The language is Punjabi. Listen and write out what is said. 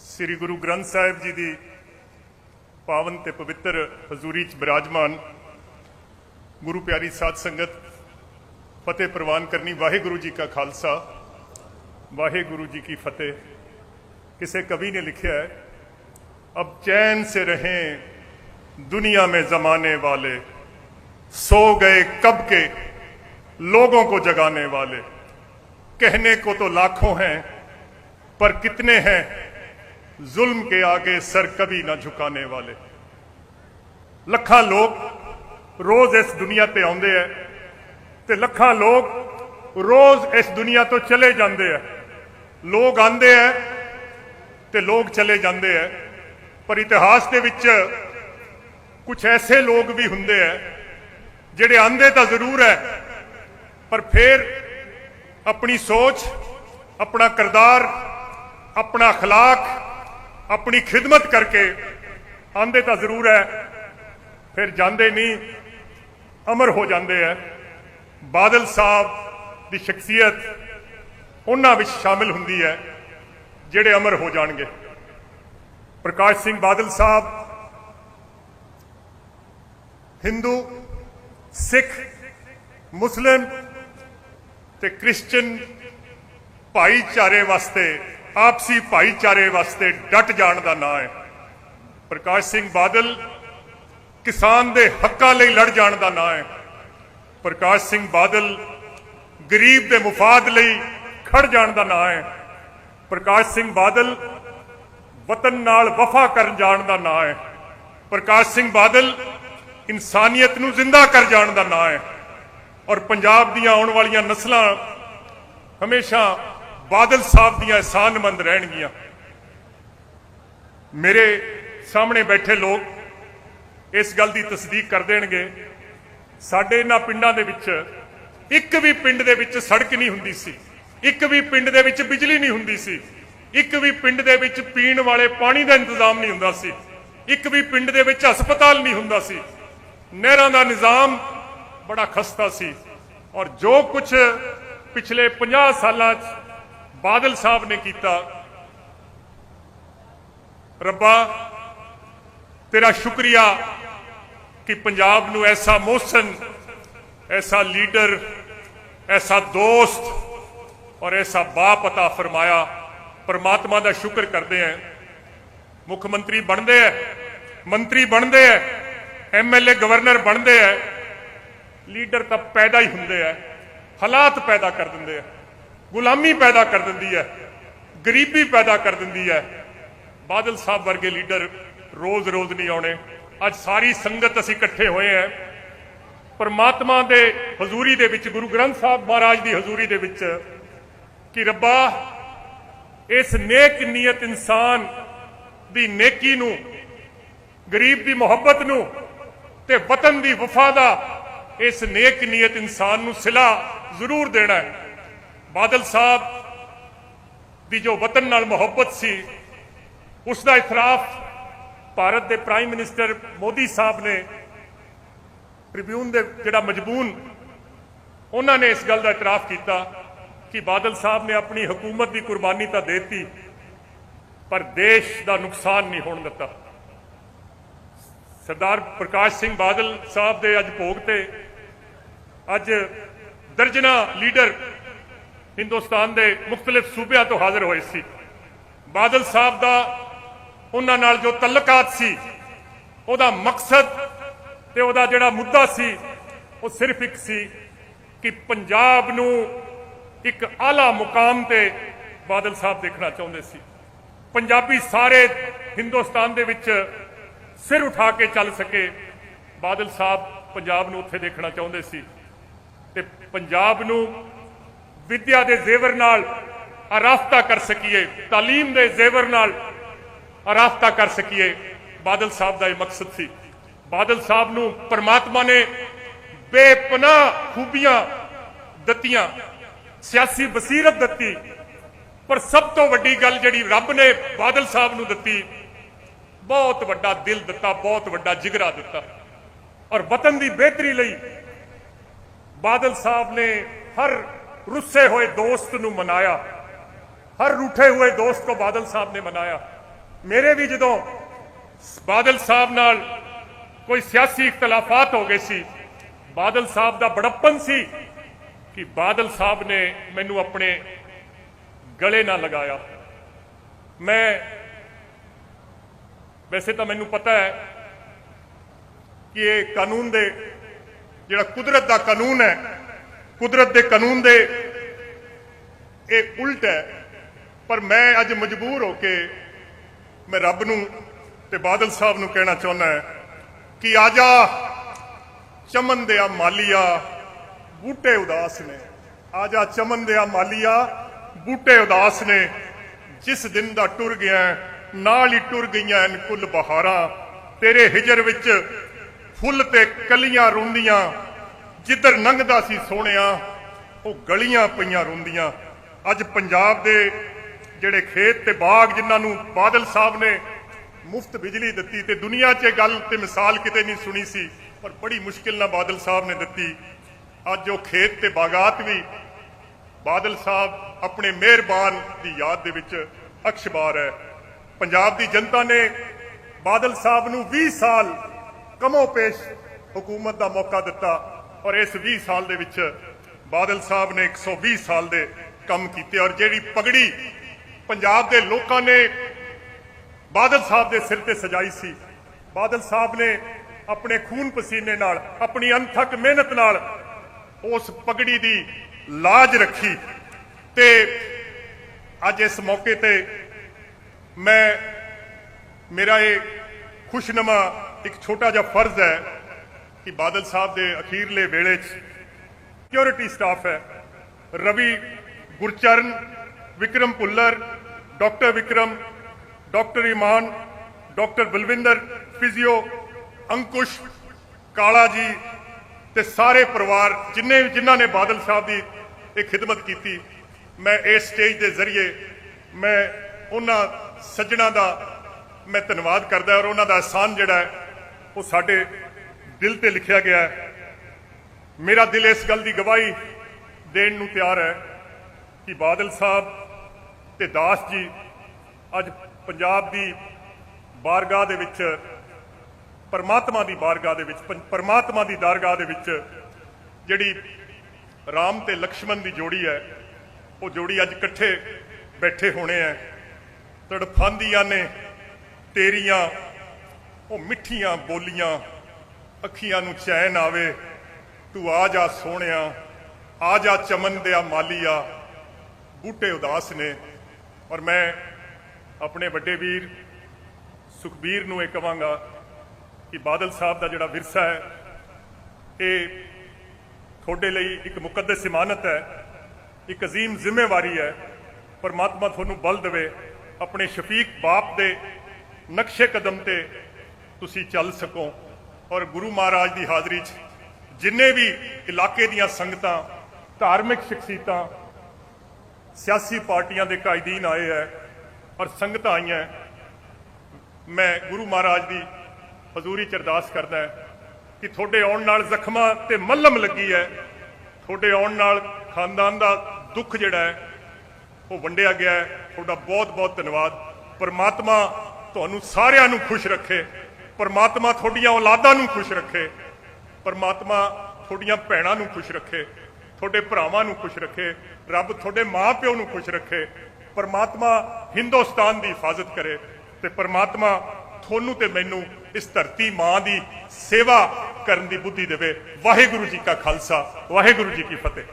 ਸ੍ਰੀ ਗੁਰੂ ਗ੍ਰੰਥ ਸਾਹਿਬ ਜੀ ਦੀ ਪਾਵਨ ਤੇ ਪਵਿੱਤਰ ਹਜ਼ੂਰੀ ਚ ਬਿਰਾਜਮਾਨ ਗੁਰੂ ਪਿਆਰੀ ਸਾਧ ਸੰਗਤ ਫਤਿਹ ਪ੍ਰਵਾਨ ਕਰਨੀ ਵਾਹਿਗੁਰੂ ਜੀ ਕਾ ਖਾਲਸਾ ਵਾਹਿਗੁਰੂ ਜੀ ਕੀ ਫਤਿਹ ਕਿਸੇ ਕਵੀ ਨੇ ਲਿਖਿਆ ਹੈ अब चैन से रहें दुनिया में जमाने वाले सो गए कब के लोगों को जगाने वाले कहने को तो लाखों हैं पर कितने हैं जुल्म के आगे सर कभी ना झुकाने वाले ਲੱਖਾਂ ਲੋਕ ਰੋਜ਼ ਇਸ ਦੁਨੀਆ ਤੇ ਆਉਂਦੇ ਐ ਤੇ ਲੱਖਾਂ ਲੋਕ ਰੋਜ਼ ਇਸ ਦੁਨੀਆ ਤੋਂ ਚਲੇ ਜਾਂਦੇ ਐ ਲੋਕ ਆਂਦੇ ਐ ਤੇ ਲੋਕ ਚਲੇ ਜਾਂਦੇ ਐ ਪਰ ਇਤਿਹਾਸ ਦੇ ਵਿੱਚ ਕੁਝ ਐਸੇ ਲੋਕ ਵੀ ਹੁੰਦੇ ਐ ਜਿਹੜੇ ਆਂਦੇ ਤਾਂ ਜ਼ਰੂਰ ਐ ਪਰ ਫਿਰ ਆਪਣੀ ਸੋਚ ਆਪਣਾ ਕਿਰਦਾਰ ਆਪਣਾ اخلاق ਆਪਣੀ ਖਿਦਮਤ ਕਰਕੇ ਆਂਦੇ ਤਾਂ ਜ਼ਰੂਰ ਹੈ, ਫਿਰ ਜਾਂਦੇ ਨਹੀਂ, ਅਮਰ ਹੋ ਜਾਂਦੇ ਐ ਬਾਦਲ ਸਾਹਿਬ ਦੀ ਸ਼ਖਸੀਅਤ ਉਹਨਾਂ ਵਿੱਚ ਸ਼ਾਮਿਲ ਹੁੰਦੀ ਹੈ, ਜਿਹੜੇ ਅਮਰ ਹੋ ਜਾਣਗੇ। ਪ੍ਰਕਾਸ਼ ਸਿੰਘ ਬਾਦਲ ਸਾਹਿਬ, ਹਿੰਦੂ, ਸਿੱਖ, ਮੁਸਲਿਮ ਤੇ ਕ੍ਰਿਸਚੀਅਨ ਭਾਈਚਾਰੇ ਵਾਸਤੇ ਆਪਸੀ ਭਾਈਚਾਰੇ ਵਾਸਤੇ ਡਟ ਜਾਣ ਦਾ ਨਾਂ ਹੈ। ਪ੍ਰਕਾਸ਼ ਸਿੰਘ ਬਾਦਲ ਕਿਸਾਨ ਦੇ ਹੱਕਾਂ ਲਈ ਲੜ ਜਾਣ ਦਾ ਨਾਂ ਹੈ। ਪ੍ਰਕਾਸ਼ ਸਿੰਘ ਬਾਦਲ ਗਰੀਬ ਦੇ ਮੁਫਾਦ ਲਈ ਖੜ ਜਾਣ ਦਾ ਨਾਂ ਹੈ। ਪ੍ਰਕਾਸ਼ ਸਿੰਘ ਬਾਦਲ ਵਤਨ ਨਾਲ ਵਫਾ ਕਰਨ ਜਾਣ ਦਾ ਨਾਂ ਹੈ। ਪ੍ਰਕਾਸ਼ ਸਿੰਘ ਬਾਦਲ ਇਨਸਾਨੀਅਤ ਨੂੰ ਜ਼ਿੰਦਾ ਕਰ ਜਾਣ ਦਾ ਨਾਂ ਹੈ। ਔਰ ਪੰਜਾਬ ਦੀਆਂ ਆਉਣ ਵਾਲੀਆਂ ਨਸਲਾਂ ਹਮੇਸ਼ਾ ਬਾਦਲ ਸਾਹਿਬ ਦੀਆਂ ਇਹਸਾਨਮੰਦ ਰਹਿਣਗੀਆਂ। ਮੇਰੇ ਸਾਹਮਣੇ ਬੈਠੇ ਲੋਕ ਇਸ ਗੱਲ ਦੀ ਤਸਦੀਕ ਕਰ ਦੇਣਗੇ। ਸਾਡੇ ਇਹਨਾਂ ਪਿੰਡਾਂ ਦੇ ਵਿੱਚ ਇੱਕ ਵੀ ਪਿੰਡ ਦੇ ਵਿੱਚ ਸੜਕ ਨਹੀਂ ਹੁੰਦੀ ਸੀ। ਇੱਕ ਵੀ ਪਿੰਡ ਦੇ ਵਿੱਚ ਬਿਜਲੀ ਨਹੀਂ ਹੁੰਦੀ ਸੀ। ਇੱਕ ਵੀ ਪਿੰਡ ਦੇ ਵਿੱਚ ਪੀਣ ਵਾਲੇ ਪਾਣੀ ਦਾ ਇੰਤਜ਼ਾਮ ਨਹੀਂ ਹੁੰਦਾ ਸੀ। ਇੱਕ ਵੀ ਪਿੰਡ ਦੇ ਵਿੱਚ ਹਸਪਤਾਲ ਨਹੀਂ ਹੁੰਦਾ ਸੀ। ਨਹਿਰਾਂ ਦਾ ਨਿਜ਼ਾਮ ਬੜਾ ਖਸਤਾ ਸੀ। ਔਰ ਜੋ ਕੁਝ ਪਿਛਲੇ 50 ਸਾਲਾਂ 'ਚ ਬਾਦਲ ਸਾਹਿਬ ਨੇ ਕੀਤਾ। ਰੱਬਾ, ਤੇਰਾ ਸ਼ੁਕਰੀਆ ਕਿ ਪੰਜਾਬ ਨੂੰ ਐਸਾ ਮੋਹਸਨ, ਐਸਾ ਲੀਡਰ, ਐਸਾ ਦੋਸਤ ਔਰ ਐਸਾ ਬਾਪ ਅਤਾ ਫਰਮਾਇਆ। ਪਰਮਾਤਮਾ ਦਾ ਸ਼ੁਕਰ ਕਰਦੇ ਆਂ ਮੁੱਖ ਮੰਤਰੀ ਬਣਦੇ ਐ ਮੰਤਰੀ ਬਣਦੇ ਐ ਐਮਐਲਏ ਗਵਰਨਰ ਬਣਦੇ ਐ ਲੀਡਰ ਤਾਂ ਪੈਦਾ ਹੀ ਹੁੰਦੇ ਐ ਹਾਲਾਤ ਪੈਦਾ ਕਰ ਦਿੰਦੇ ਐ ਗੁਲਾਮੀ ਪੈਦਾ ਕਰ ਦਿੰਦੀ ਹੈ, ਗਰੀਬੀ ਪੈਦਾ ਕਰ ਦਿੰਦੀ ਹੈ। ਬਾਦਲ ਸਾਹਿਬ ਵਰਗੇ ਲੀਡਰ ਰੋਜ਼-ਰੋਜ਼ ਨਹੀਂ ਆਉਣੇ। ਅੱਜ ਸਾਰੀ ਸੰਗਤ ਅਸੀਂ ਇਕੱਠੇ ਹੋਏ ਆਂ ਪਰਮਾਤਮਾ ਦੇ ਹਜ਼ੂਰੀ ਦੇ ਵਿੱਚ, ਗੁਰੂ ਗ੍ਰੰਥ ਸਾਹਿਬ ਮਹਾਰਾਜ ਦੀ ਹਜ਼ੂਰੀ ਦੇ ਵਿੱਚ ਕਿ ਰੱਬਾ, ਇਸ ਨੇਕ ਨੀਅਤ ਇਨਸਾਨ ਦੀ ਨੇਕੀ ਨੂੰ, ਗਰੀਬ ਦੀ ਮੁਹੱਬਤ ਨੂੰ ਤੇ ਵਤਨ ਦੀ ਵਫਾ ਦਾ ਇਸ ਨੇਕ ਨੀਅਤ ਇਨਸਾਨ ਨੂੰ ਸਿਲਾ ਜ਼ਰੂਰ ਦੇਣਾ ਹੈ। ਬਾਦਲ ਸਾਹਿਬ ਦੀ ਜੋ ਵਤਨ ਨਾਲ ਮੁਹੱਬਤ ਸੀ ਉਸ ਦਾ ਇਤਰਾਫ ਭਾਰਤ ਦੇ ਪ੍ਰਾਈਮ ਮਿਨਿਸਟਰ ਮੋਦੀ ਸਾਹਿਬ ਨੇ ਟ੍ਰਿਬਿਊਨ ਦੇ ਜਿਹੜਾ ਮਜਬੂਨ ਉਹਨਾਂ ਨੇ ਇਸ ਗੱਲ ਦਾ ਇਤਰਾਫ ਕੀਤਾ ਕਿ ਬਾਦਲ ਸਾਹਿਬ ਨੇ ਆਪਣੀ ਹਕੂਮਤ ਦੀ ਕੁਰਬਾਨੀ ਤਾਂ ਦਿੱਤੀ, ਪਰ ਦੇਸ਼ ਦਾ ਨੁਕਸਾਨ ਨਹੀਂ ਹੋਣ ਦਿੱਤਾ। ਸਰਦਾਰ ਪ੍ਰਕਾਸ਼ ਸਿੰਘ ਬਾਦਲ ਸਾਹਿਬ ਦੇ ਅੱਜ ਭੋਗ ਤੇ ਅੱਜ ਦਰਜਨਾ ਲੀਡਰ ਹਿੰਦੁਸਤਾਨ ਦੇ ਮੁxtਲਿਫ ਸੂਬਿਆਂ ਤੋਂ ਹਾਜ਼ਰ ਹੋਏ ਸੀ। ਬਾਦਲ ਸਾਹਿਬ ਦਾ ਉਹਨਾਂ ਨਾਲ ਜੋ ਤਲਕਾਤ ਸੀ, ਉਹਦਾ ਮਕਸਦ ਤੇ ਉਹਦਾ ਜਿਹੜਾ ਮੁੱਦਾ ਸੀ, ਉਹ ਸਿਰਫ ਇੱਕ ਸੀ ਕਿ ਪੰਜਾਬ ਨੂੰ ਇੱਕ ਆਲਾ ਮੁਕਾਮ ਤੇ ਬਾਦਲ ਸਾਹਿਬ ਦੇਖਣਾ ਚਾਹੁੰਦੇ ਸੀ। ਪੰਜਾਬੀ ਸਾਰੇ ਹਿੰਦੁਸਤਾਨ ਦੇ ਵਿੱਚ ਸਿਰ ਉਠਾ ਕੇ ਚੱਲ ਸਕੇ, ਬਾਦਲ ਸਾਹਿਬ ਪੰਜਾਬ ਨੂੰ ਉੱਥੇ ਦੇਖਣਾ ਚਾਹੁੰਦੇ ਸੀ। ਤੇ ਪੰਜਾਬ ਨੂੰ ਵਿਦਿਆ ਦੇ ਜ਼ੇਵਰ ਨਾਲ ਆਰਾਸਤਾ ਕਰ ਸਕੀਏ تعلیم ਦੇ ਜ਼ੇਵਰ ਨਾਲ ਆਰਾਸਤਾ ਕਰ ਸਕੀਏ ਬਾਦਲ ਸਾਹਿਬ ਦਾ ਇਹ ਮਕਸਦ ਸੀ ਬਾਦਲ ਸਾਹਿਬ ਨੂੰ ਪਰਮਾਤਮਾ ਨੇ ਬੇਪਨਾਹ ਖੂਬੀਆਂ ਦਿੱਤੀਆਂ ਸਿਆਸੀ ਬਸੀਰਤ ਦਿੱਤੀ ਪਰ ਸਭ ਤੋਂ ਵੱਡੀ ਗੱਲ ਜਿਹੜੀ ਰੱਬ ਨੇ ਬਾਦਲ ਸਾਹਿਬ ਨੂੰ ਦਿੱਤੀ ਬਹੁਤ ਵੱਡਾ ਦਿਲ ਦਿੱਤਾ ਬਹੁਤ ਵੱਡਾ ਜਿਗਰਾ ਦਿੱਤਾ ਔਰ ਵਤਨ ਦੀ ਬਿਹਤਰੀ ਲਈ ਬਾਦਲ ਸਾਹਿਬ ਨੇ ਹਰ ਰੁੱਸੇ ਹੋਏ ਦੋਸਤ ਨੂੰ ਮਨਾਇਆ ਹਰ ਰੂਠੇ हुए दोस्त को बादल साहब ने मनाया ਮੇਰੇ ਵੀ ਜਦੋਂ ਬਾਦਲ ਸਾਹਿਬ ਨਾਲ ਕੋਈ ਸਿਆਸੀ ਇਖਤਲਾਫਾਤ ਹੋ ਗਏ ਸੀ ਬਾਦਲ ਸਾਹਿਬ ਦਾ ਬੜੱਪਨ ਸੀ ਕਿ ਬਾਦਲ ਸਾਹਿਬ ਨੇ ਮੈਨੂੰ ਆਪਣੇ ਗਲੇ ਨਾਲ ਲਗਾਇਆ ਮੈਂ ਵੈਸੇ ਤਾਂ ਮੈਨੂੰ ਪਤਾ ਹੈ ਕਿ ਇਹ ਕਾਨੂੰਨ ਦੇ ਜਿਹੜਾ ਕੁਦਰਤ ਦਾ ਕਾਨੂੰਨ ਹੈ ਕੁਦਰਤ ਦੇ ਕਾਨੂੰਨ ਦੇ। ਇਹ ਉਲਟ ਹੈ। ਪਰ ਮੈਂ ਅੱਜ ਮਜਬੂਰ ਹੋ ਕੇ ਮੈਂ ਰੱਬ ਨੂੰ ਤੇ ਬਾਦਲ ਸਾਹਿਬ ਨੂੰ ਕਹਿਣਾ ਚਾਹੁੰਦਾ ਕਿ ਆਜਾ, ਚਮਨ ਦਿਆ ਮਾਲੀਆ, ਬੂਟੇ ਉਦਾਸ ਨੇ। ਆਜਾ, ਚਮਨ ਦਿਆ ਮਾਲੀਆ, ਬੂਟੇ ਉਦਾਸ ਨੇ। ਜਿਸ ਦਿਨ ਦਾ ਟੁਰ ਗਿਆ, ਨਾਲ ਹੀ ਟੁਰ ਗਈਆਂ ਇਨ ਕੁੱਲ ਬਹਾਰਾਂ। ਤੇਰੇ ਹਿਜਰ ਵਿੱਚ ਫੁੱਲ ਤੇ ਕਲੀਆਂ ਰੁੰਦੀਆਂ। ਜਿੱਧਰ ਲੰਘਦਾ ਸੀ ਸੋਹਣਿਆ, ਉਹ ਗਲੀਆਂ ਪਈਆਂ ਰੋਂਦੀਆਂ। ਅੱਜ ਪੰਜਾਬ ਦੇ ਜਿਹੜੇ ਖੇਤ ਤੇ ਬਾਗ ਜਿਨ੍ਹਾਂ ਨੂੰ ਬਾਦਲ ਸਾਹਿਬ ਨੇ ਮੁਫਤ ਬਿਜਲੀ ਦਿੱਤੀ ਤੇ ਦੁਨੀਆ 'ਚ ਇਹ ਗੱਲ ਤੇ ਮਿਸਾਲ ਕਿਤੇ ਨਹੀਂ ਸੁਣੀ ਸੀ, ਪਰ ਬੜੀ ਮੁਸ਼ਕਿਲ ਨਾਲ ਬਾਦਲ ਸਾਹਿਬ ਨੇ ਦਿੱਤੀ। ਅੱਜ ਉਹ ਖੇਤ ਤੇ ਬਾਗਾਤ ਵੀ ਬਾਦਲ ਸਾਹਿਬ ਆਪਣੇ ਮਿਹਰਬਾਨ ਦੀ ਯਾਦ ਦੇ ਵਿੱਚ ਅਕਸ਼ਬਾਰ ਹੈ। ਪੰਜਾਬ ਦੀ ਜਨਤਾ ਨੇ ਬਾਦਲ ਸਾਹਿਬ ਨੂੰ 20 ਸਾਲ ਕਮੋ ਪੇਸ਼ ਹਕੂਮਤ ਦਾ ਮੌਕਾ ਦਿੱਤਾ। ਔਰ ਇਸ 20 ਸਾਲ ਦੇ ਵਿੱਚ ਬਾਦਲ ਸਾਹਿਬ ਨੇ 120 ਸਾਲ ਦੇ ਕੰਮ ਕੀਤੇ ਔਰ ਜਿਹੜੀ ਪਗੜੀ ਪੰਜਾਬ ਦੇ ਲੋਕਾਂ ਨੇ ਬਾਦਲ ਸਾਹਿਬ ਦੇ ਸਿਰ ਤੇ ਸਜਾਈ ਸੀ। ਬਾਦਲ ਸਾਹਿਬ ਨੇ ਆਪਣੇ ਖੂਨ ਪਸੀਨੇ ਨਾਲ, ਆਪਣੀ ਅਨਥਕ ਮਿਹਨਤ ਨਾਲ ਉਸ ਪਗੜੀ ਦੀ ਲਾਜ ਰੱਖੀ ਤੇ ਅੱਜ ਇਸ ਮੌਕੇ ਤੇ ਮੈਂ, ਮੇਰਾ ਇਹ ਖੁਸ਼ਨਮਾ ਇੱਕ ਛੋਟਾ ਜਿਹਾ ਫਰਜ਼ ਹੈ ਕਿ ਬਾਦਲ ਸਾਹਿਬ ਦੇ ਅਖੀਰਲੇ ਵੇਲੇ 'ਚ ਸਿਕਿਉਰਿਟੀ ਸਟਾਫ ਹੈ। Ravi Gurcharan, Vikram Puller doctor Vikram doctor Iman doctor Balwinder physio Ankush, Kala ji ਤੇ ਸਾਰੇ ਪਰਿਵਾਰ ਜਿੰਨੇ ਜਿਨ੍ਹਾਂ ਨੇ ਬਾਦਲ ਸਾਹਿਬ ਦੀ ਇਹ ਖਿਦਮਤ ਕੀਤੀ, ਮੈਂ ਇਸ ਸਟੇਜ ਦੇ ਜ਼ਰੀਏ ਮੈਂ ਉਹਨਾਂ ਸੱਜਣਾ ਦਾ ਮੈਂ ਧੰਨਵਾਦ ਕਰਦਾ ਔਰ ਉਹਨਾਂ ਦਾ ਅਹਿਸਾਨ ਜਿਹੜਾ ਹੈ, ਉਹ ਸਾਡੇ ਦਿਲ ਤੇ ਲਿਖਿਆ ਗਿਆ ਹੈ। ਮੇਰਾ ਦਿਲ ਇਸ ਗੱਲ ਦੀ ਗਵਾਹੀ ਦੇਣ ਨੂੰ ਤਿਆਰ ਹੈ ਕਿ ਬਾਦਲ ਸਾਹਿਬ ਤੇ ਦਾਸ ਜੀ ਅੱਜ ਪੰਜਾਬ ਦੀ ਬਾਰਗਾਹ ਦੇ ਵਿੱਚ, ਪਰਮਾਤਮਾ ਦੀ ਬਾਰਗਾਹ ਦੇ ਵਿੱਚ, ਪੰ- ਪਰਮਾਤਮਾ ਦੀ ਦਰਗਾਹ ਦੇ ਵਿੱਚ ਜਿਹੜੀ ਰਾਮ ਤੇ ਲਕਸ਼ਮਣ ਦੀ ਜੋੜੀ ਹੈ, ਉਹ ਜੋੜੀ ਅੱਜ ਇਕੱਠੇ ਬੈਠੇ ਹੋਣੇ ਆ ਤੜਫਾਂਦੀਆਂ ਨੇ, ਤੇਰੀਆਂ, ਉਹ ਮਿੱਠੀਆਂ ਬੋਲੀਆਂ ਅੱਖੀਆਂ ਨੂੰ ਚੈਨ ਆਵੇ, ਤੂੰ ਆ ਜਾ ਸੋਹਣਿਆ, ਆ ਜਾ ਚਮਨ ਦਿਆ ਮਾਲੀਆ। ਬੂਟੇ ਉਦਾਸ ਨੇ, ਔਰ ਮੈਂ ਆਪਣੇ ਵੱਡੇ ਵੀਰ ਸੁਖਬੀਰ ਨੂੰ ਇਹ ਕਵਾਂਗਾ ਕਿ ਬਾਦਲ ਸਾਹਿਬ ਦਾ ਜਿਹੜਾ ਵਿਰਸਾ ਹੈ, ਇਹ ਤੁਹਾਡੇ ਲਈ ਇੱਕ ਮੁਕੱਦਸ ਇਮਾਨਤ ਹੈ, ਇੱਕ ਅਜ਼ੀਮ ਜ਼ਿੰਮੇਵਾਰੀ ਹੈ। ਪਰਮਾਤਮਾ ਤੁਹਾਨੂੰ ਬਲ ਦੇਵੇ, ਆਪਣੇ ਸ਼ਫੀਕ ਬਾਪ ਦੇ ਨਕਸ਼ੇ ਕਦਮ ਤੇ ਤੁਸੀਂ ਚੱਲ ਸਕੋ। ਔਰ ਗੁਰੂ ਮਹਾਰਾਜ ਦੀ ਹਾਜ਼ਰੀ 'ਚ ਜਿੰਨੇ ਵੀ ਇਲਾਕੇ ਦੀਆਂ ਸੰਗਤਾਂ, ਧਾਰਮਿਕ ਸ਼ਖਸੀਅਤਾਂ, ਸਿਆਸੀ ਪਾਰਟੀਆਂ ਦੇ ਕਾਇਦੀਨ ਆਏ ਹੈ ਔਰ ਸੰਗਤਾਂ ਆਈਆਂ ਮੈਂ ਗੁਰੂ ਮਹਾਰਾਜ ਦੀ ਹਜ਼ੂਰੀ ਚ ਅਰਦਾਸ ਕਰਦਾ ਕਿ ਤੁਹਾਡੇ ਆਉਣ ਨਾਲ ਜ਼ਖਮਾਂ ਤੇ ਮੱਲਮ ਲੱਗੀ ਹੈ, ਤੁਹਾਡੇ ਆਉਣ ਨਾਲ ਖਾਨਦਾਨ ਦਾ ਦੁੱਖ ਜਿਹੜਾ ਹੈ, ਉਹ ਵੰਡਿਆ ਗਿਆ ਹੈ। ਤੁਹਾਡਾ ਬਹੁਤ ਬਹੁਤ ਧੰਨਵਾਦ। ਪਰਮਾਤਮਾ ਤੁਹਾਨੂੰ ਸਾਰਿਆਂ ਨੂੰ ਖੁਸ਼ ਰੱਖੇ। ਪਰਮਾਤਮਾ ਤੁਹਾਡੀਆਂ ਔਲਾਦਾਂ ਨੂੰ ਖੁਸ਼ ਰੱਖੇ। ਪਰਮਾਤਮਾ ਤੁਹਾਡੀਆਂ ਭੈਣਾਂ ਨੂੰ ਖੁਸ਼ ਰੱਖੇ। ਤੁਹਾਡੇ ਭਰਾਵਾਂ ਨੂੰ ਖੁਸ਼ ਰੱਖੇ। ਰੱਬ ਤੁਹਾਡੇ ਮਾਪਿਓ ਨੂੰ ਖੁਸ਼ ਰੱਖੇ। ਪਰਮਾਤਮਾ ਹਿੰਦੁਸਤਾਨ ਦੀ ਹਿਫਾਜ਼ਤ ਕਰੇ ਤੇ ਪਰਮਾਤਮਾ ਤੁਹਾਨੂੰ ਤੇ ਮੈਨੂੰ ਇਸ ਧਰਤੀ ਮਾਂ ਦੀ ਸੇਵਾ ਕਰਨ ਦੀ ਬੁੱਧੀ ਦੇਵੇ। ਵਾਹਿਗੁਰੂ ਜੀ ਕਾ ਖਾਲਸਾ, ਵਾਹਿਗੁਰੂ ਜੀ ਕੀ ਫਤਿਹ।